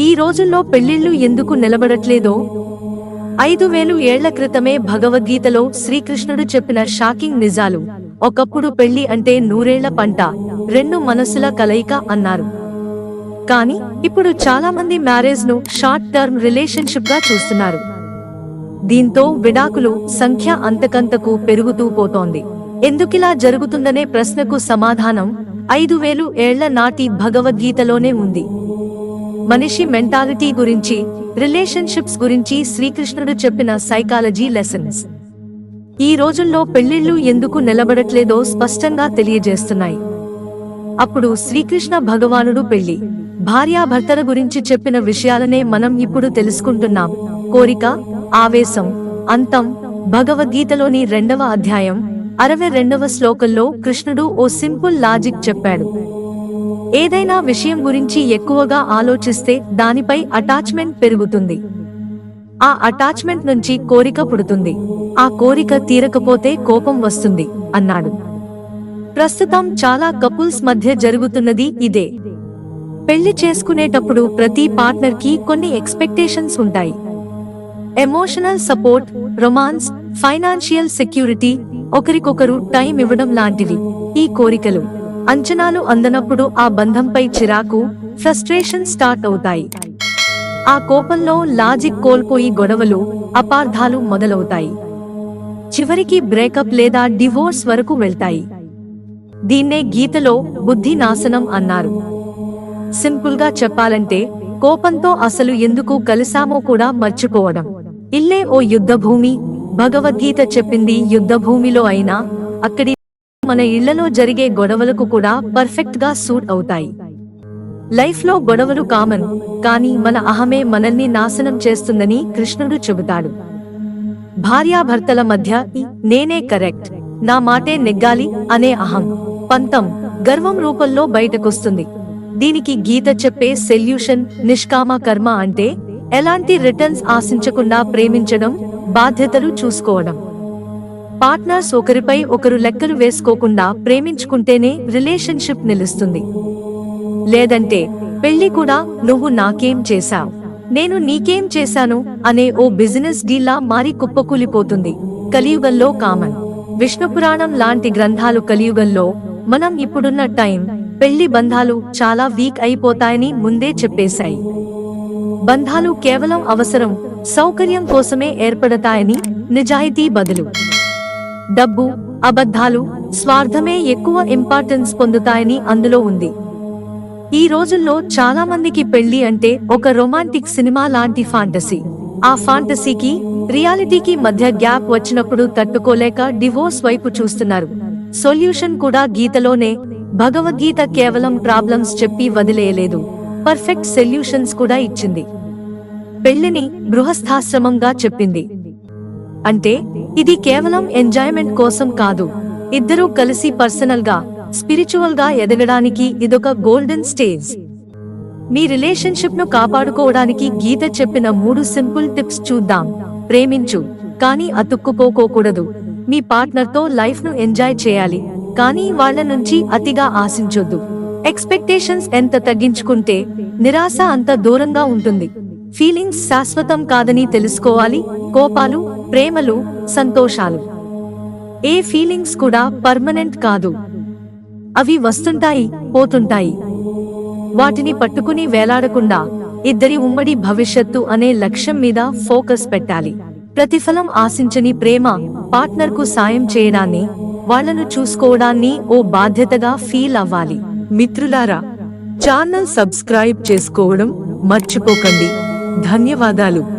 ఈ రోజుల్లో పెళ్ళిళ్ళు ఎందుకు నిలబడట్లేదో? ఐదు వేలు ఏళ్ళ క్రితమే భగవద్గీతలో శ్రీకృష్ణుడు చెప్పిన షాకింగ్ నిజాలు. ఒకప్పుడు పెళ్ళి అంటే నూరేళ్ళ పంట రెండు మనసుల కలయిక అన్నారు. కానీ ఇప్పుడు చాలా మంది మ్యారేజ్ను షార్ట్ టర్మ్ రిలేషన్షిప్గా చూస్తున్నారు. దీంతో విడాకులు సంఖ్య అంతకంతకు పెరుగుతూ పోతోంది. ఎందుకిలా జరుగుతుందనే ప్రశ్నకు సమాధానం ఐదు వేలు ఏళ్ళ నాటి భగవద్గీతలోనే ఉంది. మనిషి మెంటాలిటీ గురించి రిలేషన్షిప్స్ గురించి శ్రీకృష్ణుడు చెప్పిన సైకాలజీ లెసన్స్. ఈ రోజుల్లో పెళ్ళిళ్ళు ఎందుకు నిలబడట్లేదో స్పష్టంగా తెలియజేస్తున్నాయి. అప్పుడు శ్రీకృష్ణ భగవానుడు పెళ్ళి భార్యాభర్తల గురించి చెప్పిన విషయాలనే మనం ఇప్పుడు తెలుసుకుంటున్నాం. కోరిక ఆవేశం అంతం భగవద్గీతలోని రెండవ అధ్యాయం అరవై రెండవ శ్లోకంలో కృష్ణుడు ఓ సింపుల్ లాజిక్ చెప్పాడు. ఏదైనా విషయం గురించి ఎక్కువగా ఆలోచిస్తే దానిపై అటాచ్మెంట్ పెరుగుతుంది. ఆ అటాచ్మెంట్ నుంచి కోరిక పుడుతుంది. ఆ కోరిక తీరకపోతే కోపం వస్తుంది అన్నాడు. ప్రస్తుతం చాలా కపుల్స్ మధ్య జరుగుతున్నది ఇదే. పెళ్ళి చేసుకునేటప్పుడు ప్రతి పార్ట్నర్కి కొన్ని ఎక్స్పెక్టేషన్స్ ఉంటాయి. Emotional support romance financial security ఒకరికొకరు టైం ఇవ్వడం లాంటివి ఈ కోరికలు. అంచనాలు అందనప్పుడు ఆ బంధంపై చిరాకు ఫ్రస్ట్రేషన్ స్టార్ట్ అవుతాయి. ఆ కోపంలో లాజిక్ కోల్పోయి గొడవలు అపార్థాలు మొదలవుతాయి. చివరికి బ్రేకప్ లేదా డివోర్స్ వరకు వెళ్తాయి. దీన్నే గీతలో బుద్ధి నాశనం అన్నారు. సింపుల్గా చెప్పాలంటే కోపంతో అసలు ఎందుకు కలిసామో కూడా మర్చిపోవడం. ఇల్లే ఓ యుద్ధభూమి భగవద్గీత చెప్పింది యుద్ధభూమిలో అయినా అక్కడి మన ఇళ్ళలో జరిగే గొడవలకు కూడా పర్ఫెక్ట్గా సూట్ అవుతాయి. లైఫ్లో గొడవలు కామన్ కానీ మన అహమే మనల్ని నాశనం చేస్తుందని కృష్ణుడు చెబుతాడు. భార్యాభర్తల మధ్య నేనే కరెక్ట్ నా మాటే నెగ్గాలి అనే అహం పంతం గర్వం రూపంలో బయటకొస్తుంది. దీనికి గీత చెప్పే సెల్యూషన్ నిష్కామ కర్మ అంటే ఎలాంటి రిటర్న్స్ ఆశించకుండా ప్రేమించడం బాధ్యతలు చూసుకోవడం. పార్ట్నర్స్ ఒకరిపై ఒకరు లెక్కలు వేసుకోకుండా ప్రేమించుకుంటేనే రిలేషన్షిప్ నిలుస్తుంది. లేదంటే పెళ్ళి కూడా నువ్వు నాకేం చేశావ్? నేను నీకేం చేశాను? అనే ఓ బిజినెస్ డీల్లా మారి కుప్పకూలిపోతుంది. కలియుగంలో కామన్. విష్ణుపురాణం లాంటి గ్రంథాలు కలియుగంలో మనం ఇప్పుడున్న టైం పెళ్ళి బంధాలు చాలా వీక్ అయిపోతాయని ముందే చెప్పేశాయి. బంధాలు కేవలం అవసరం సౌకర్యం కోసమే ఏర్పడతాయని నిజాయితీ బదులు. డబ్బు అబద్ధాలు స్వార్థమే ఎక్కువ ఇంపార్టెన్స్ పొందుతాయని అందులో ఉంది. ఈ రోజుల్లో చాలా మందికి పెళ్ళి అంటే ఒక రొమాంటిక్ సినిమా లాంటి ఫాంటసీ ఆ ఫాంటసీకి రియాలిటీకి మధ్య గ్యాప్ వచ్చినప్పుడు తట్టుకోలేక డివోర్స్ వైపు చూస్తున్నారు. సొల్యూషన్ కూడా గీతలోనే భగవద్గీత కేవలం ప్రాబ్లమ్స్ చెప్పి వదిలేయలేదు. పర్ఫెక్ట్ సొల్యూషన్స్ కూడా ఇచ్చింది. పెళ్ళిని గృహస్థాశ్రమంగా చెప్పింది. అంటే ఇది కేవలం ఎంజాయ్మెంట్ కోసం కాదు. ఇద్దరూ కలిసి పర్సనల్గా స్పిరిచువల్గా ఎదగడానికి ఇదొక గోల్డెన్ స్టేజ్. మీ రిలేషన్షిప్ను కాపాడుకోవడానికి గీత చెప్పిన మూడు సింపుల్ టిప్స్ చూద్దాం. ప్రేమించు కానీ అతుక్కుపోకోకూడదు. మీ పార్ట్నర్తో లైఫ్ను ఎంజాయ్ చేయాలి కానీ వాళ్ళ నుంచి అతిగా ఆశించొద్దు. ఎక్స్పెక్టేషన్స్ ఎంత తగ్గించుకుంటే నిరాశ అంత దూరంగా ఉంటుంది. ఫీలింగ్స్ శాశ్వతం కాదని తెలుసుకోవాలి కోపాలు ప్రేమలు సంతోషాలు. ఏ ఫీలింగ్స్ కూడా పర్మనెంట్ కాదు. అవి వస్తుంటాయి పోతుంటాయి. వాటిని పట్టుకుని వేలాడకుండా ఇద్దరి ఉమ్మడి భవిష్యత్తు అనే లక్ష్యం మీద ఫోకస్ పెట్టాలి. ప్రతిఫలం ఆశించని ప్రేమ పార్ట్నర్కు సాయం చేయడాన్ని వాళ్ళను చూసుకోవడాన్ని ఓ బాధ్యతగా ఫీల్ అవ్వాలి. మిత్రులారా ఛానల్ సబ్స్క్రైబ్ చేసుకోవడం మర్చిపోకండి. ధన్యవాదాలు.